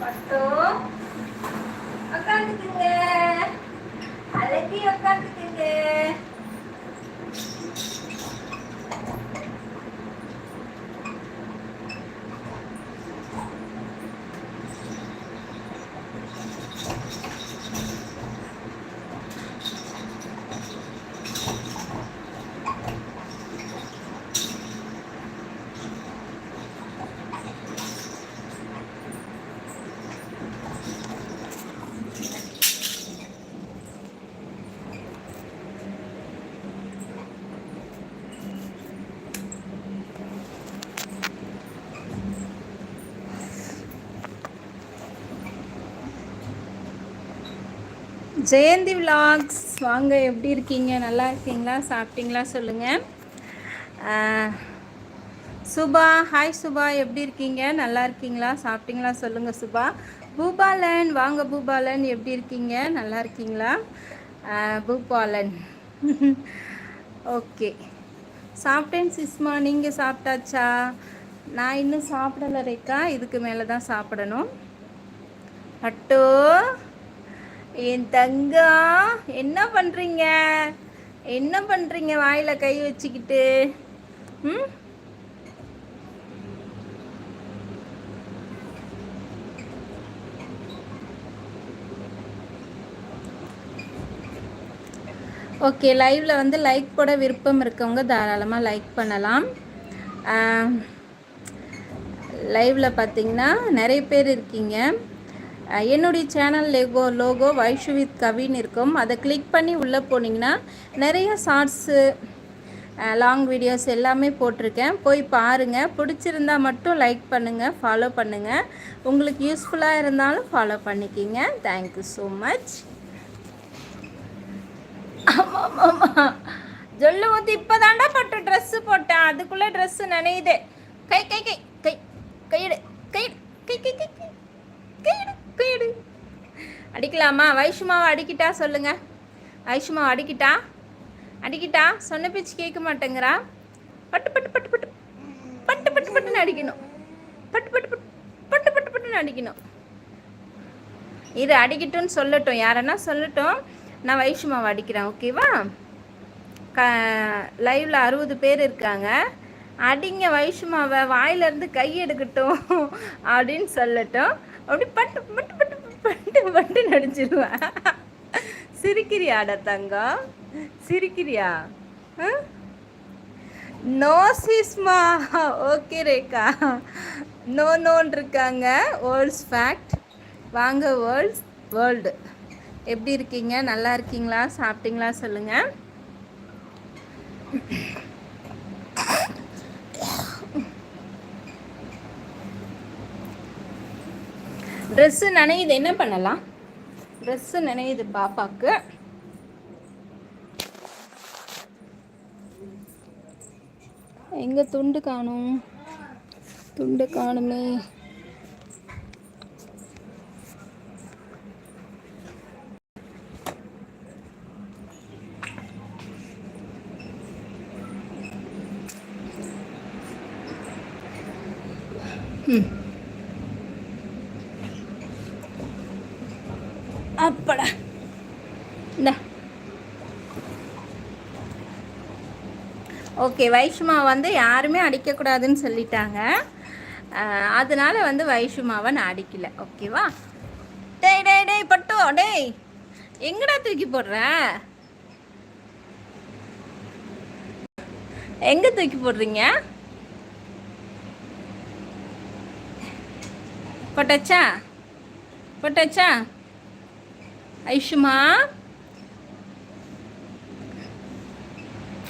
பட்டோ. உட்காந்துக்குங்க அழகி உட்காந்துக்குங்க ஜெயந்தி விலாக்ஸ் வாங்க எப்படி இருக்கீங்க? நல்லா இருக்கீங்களா? சாப்பிட்டீங்களா? சொல்லுங்கள் சுபா ஹாய் சுபா எப்படி இருக்கீங்க? நல்லா இருக்கீங்களா? சாப்பிட்டீங்களா? சொல்லுங்கள் சுபா. பூபாலன் வாங்க பூபாலன் எப்படி இருக்கீங்க? நல்லா இருக்கீங்களா? பூபாலன். ஓகே. சாப்பிட்டேன் சிஸ்மா. நீங்கள் சாப்பிட்டாச்சா? நான் இன்னும் சாப்பிடல ரேக்கா இதுக்கு மேலே தான் சாப்பிடணும். அட்டோ என் தங்கம் என்ன பண்ணுறீங்க என்ன பண்ணுறீங்க வாயில் கை வச்சுக்கிட்டு? ம்? ஓகே லைவில் வந்து லைக் போட விருப்பம் இருக்கவங்க தாராளமாக லைக் பண்ணலாம். லைவில் பார்த்தீங்கன்னா நிறைய பேர் இருக்கீங்க. என்னுடைய channel Lego logo Vaishu with கவின்னு இருக்கும். அதை கிளிக் பண்ணி உள்ளே போனீங்கன்னா நிறைய ஷார்ட்ஸு லாங் வீடியோஸ் எல்லாமே போட்டிருக்கேன். போய் பாருங்கள் பிடிச்சிருந்தா மட்டும் லைக் பண்ணுங்கள் ஃபாலோ பண்ணுங்கள் உங்களுக்கு யூஸ்ஃபுல்லாக இருந்தாலும் ஃபாலோ பண்ணிக்கிங்க. தேங்க்யூ ஸோ மச் ஆமாம் ஆமாம் ஜொல்லு ஊற்றி இப்போ தாண்டா பட்டு ட்ரெஸ்ஸு போட்டேன். அதுக்குள்ளே ட்ரெஸ்ஸு நினையுது. கை கை கை கை கையிடு கையிடு கை கை கை கை கையிடு கையிடு அடிக்கலாமா வைஷுமாவை அடிக்கிட்டா சொல்லுங்க. வைஷுமாவை அடிக்கிட்டா? அடிக்கிட்டா? சொன்ன பேச்சு கேட்க மாட்டேங்கிறா. பட்டு பட்டு பட்டு பட்டு. பட்டு பட்டு பட்டுன்னு அடிக்கணும். பட்டு பட்டு பட்டு. பட்டு பட்டு பட்டுன்னு அடிக்கணும். இது அடிக்கட்டும்னு சொல்லட்டும். யாரன்னா சொல்லட்டும். நான் வைஷுமாவை அடிக்கிறேன் ஓகேவா? க லைவில் அறுபது பேர் இருக்காங்க. அடிங்க வைஷுமாவை வாயிலேருந்து கை எடுக்கட்டும். அப்படின்னு சொல்லட்டும். அப்படி பட்டு பட்டு பட்டு பட்டு பட்டு நடிச்சிருவேன் சிரிக்கிறியாடா தங்கம் சிரிக்கிறியா? No Sisma okay Rekha. No known இருக்காங்க. வேர்ல்ட்ஸ் ஃபேக்ட் வாங்க வேர்ல்ட்ஸ் வேர்ல்டு எப்படி இருக்கீங்க? நல்லா இருக்கீங்களா? சாப்பிட்டீங்களா? சொல்லுங்கள் ட்ரெஸ்ஸு நனையுது என்ன பண்ணலாம்? ட்ரெஸ்ஸு நினையுது பாப்பாக்கு. எங்கே துண்டு காணும்? துண்டு காணுமே. அப்படா. இந்த. ஓகே வைஷ்மா வந்து யாருமே அடிக்கக்கூடாதுன்னு சொல்லிட்டாங்க. அதனால் அதனால வந்து வைஷ்மாவை நான் அடிக்கல. ஓகேவா டேய் டேய் டேய் பட்டோ டேய். எங்கடா தூக்கி போடுற? எங்க தூக்கி போடுறீங்க? போட்டாச்சா? போட்டாச்சா? Aí, Shuma.